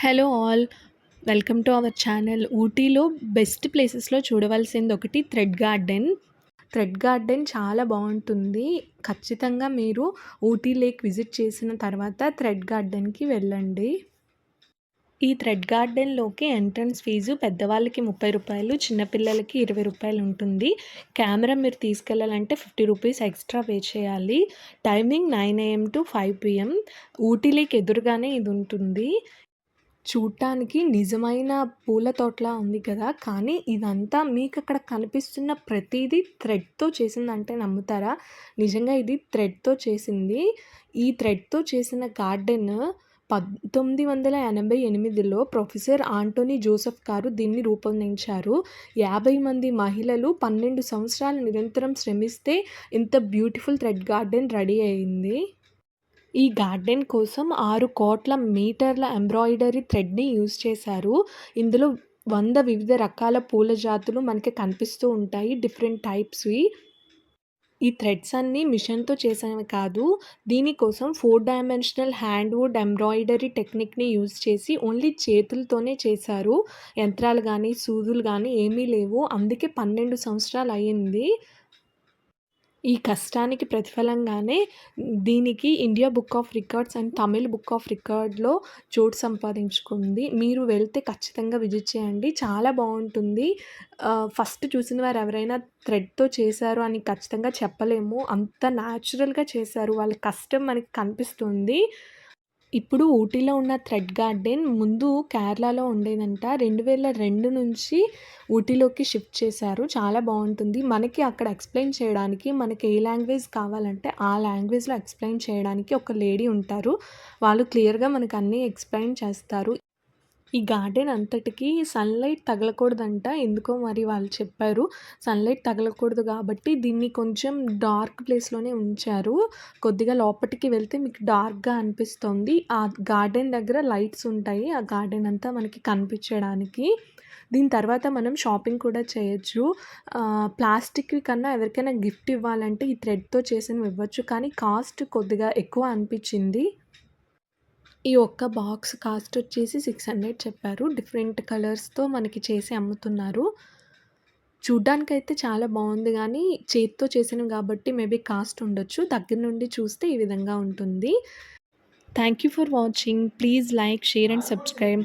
Hello all. Welcome to our channel. ఊటీలో best ప్లేసెస్లో చూడవలసింది ఒకటి థ్రెడ్ గార్డెన్. థ్రెడ్ గార్డెన్ చాలా బాగుంటుంది. ఖచ్చితంగా మీరు ఊటీ లేక్ విజిట్ చేసిన తర్వాత థ్రెడ్ గార్డెన్కి వెళ్ళండి. ఈ థ్రెడ్ గార్డెన్లోకి ఎంట్రన్స్ ఫీజు పెద్దవాళ్ళకి ముప్పై రూపాయలు చిన్నపిల్లలకి ఇరవై రూపాయలు ఉంటుంది. కెమెరా మీరు తీసుకెళ్ళాలంటే ఫిఫ్టీ రూపీస్ ఎక్స్ట్రా పే చేయాలి. Timing nine AM to five PM. Ooty lake ఎదురుగానే ఇది ఉంటుంది. చూడటానికి నిజమైన పూల తోటలా ఉంది కదా. కానీ ఇదంతా మీకు అక్కడ కనిపిస్తున్న ప్రతిదీ థ్రెడ్తో చేసిందంటే నమ్ముతారా? నిజంగా ఇది థ్రెడ్తో చేసింది. ఈ థ్రెడ్తో చేసిన గార్డెన్ పంతొమ్మిది వందల ఎనభై ఎనిమిదిలో ప్రొఫెసర్ ఆంటోనీ జోసెఫ్ గారు దీన్ని రూపొందించారు. యాభై మంది మహిళలు పన్నెండు సంవత్సరాలు నిరంతరం శ్రమిస్తే ఇంత బ్యూటిఫుల్ థ్రెడ్ గార్డెన్ రెడీ అయింది. ఈ గార్డెన్ కోసం ఆరు కోట్ల మీటర్ల ఎంబ్రాయిడరీ థ్రెడ్ని యూజ్ చేశారు. ఇందులో వంద వివిధ రకాల పూల జాతులు మనకి కనిపిస్తూ ఉంటాయి. డిఫరెంట్ టైప్స్వి ఈ థ్రెడ్స్ అన్నీ మిషన్తో చేసాను కాదు. దీనికోసం four dimensional hand wood embroidery టెక్నిక్ని use చేసి ఓన్లీ చేతులతోనే చేశారు. యంత్రాలు కానీ సూదులు కానీ ఏమీ లేవు. అందుకే పన్నెండు సంవత్సరాలు అయ్యింది. ఈ కష్టానికి ప్రతిఫలంగానే దీనికి India book of records and Tamil book of రికార్డ్లో చోటు సంపాదించుకుంది. మీరు వెళ్తే ఖచ్చితంగా విజిట్ చేయండి. చాలా బాగుంటుంది. ఫస్ట్ చూసిన వారు ఎవరైనా థ్రెడ్తో చేశారు అని ఖచ్చితంగా చెప్పలేము. అంత న్యాచురల్గా చేశారు. వాళ్ళ కష్టం మనకి కనిపిస్తుంది. ఇప్పుడు ఊటీలో ఉన్న థ్రెడ్ గార్డెన్ ముందు కేరళలో ఉండేదంట. రెండు వేల రెండు నుంచి ఊటీలోకి షిఫ్ట్ చేశారు. చాలా బాగుంటుంది. మనకి అక్కడ ఎక్స్ప్లెయిన్ చేయడానికి మనకి ఏ లాంగ్వేజ్ కావాలంటే ఆ లాంగ్వేజ్లో ఎక్స్ప్లెయిన్ చేయడానికి ఒక లేడీ ఉంటారు. వాళ్ళు క్లియర్గా మనకు అన్నీ ఎక్స్ప్లెయిన్ చేస్తారు. ఈ గార్డెన్ అంతటికి సన్లైట్ తగలకూడదంట. ఎందుకో మరి వాళ్ళు చెప్పారు. సన్లైట్ తగలకూడదు కాబట్టి దీన్ని కొంచెం డార్క్ ప్లేస్లోనే ఉంచారు. కొద్దిగా లోపలికి వెళ్తే మీకు డార్క్గా అనిపిస్తుంది. ఆ గార్డెన్ దగ్గర లైట్స్ ఉంటాయి. ఆ గార్డెన్ అంతా మనకి కనిపించడానికి. దీని తర్వాత మనం షాపింగ్ కూడా చేయొచ్చు. ప్లాస్టిక్ కన్నా ఎవరికైనా గిఫ్ట్ ఇవ్వాలంటే ఈ థ్రెడ్తో చేసినవి ఇవ్వచ్చు. కానీ కాస్ట్ కొద్దిగా ఎక్కువ అనిపించింది. ఈ ఒక్క బాక్స్ కాస్ట్ వచ్చేసి సిక్స్ హండ్రెడ్ చెప్పారు. డిఫరెంట్ కలర్స్తో మనకి చేసి అమ్ముతున్నారు. చూడ్డానికైతే చాలా బాగుంది కానీ చేతితో చేసినవి కాబట్టి మేబీ కాస్ట్ ఉండొచ్చు. దగ్గర నుండి చూస్తే ఈ విధంగా ఉంటుంది. Thank you for watching please like share and subscribe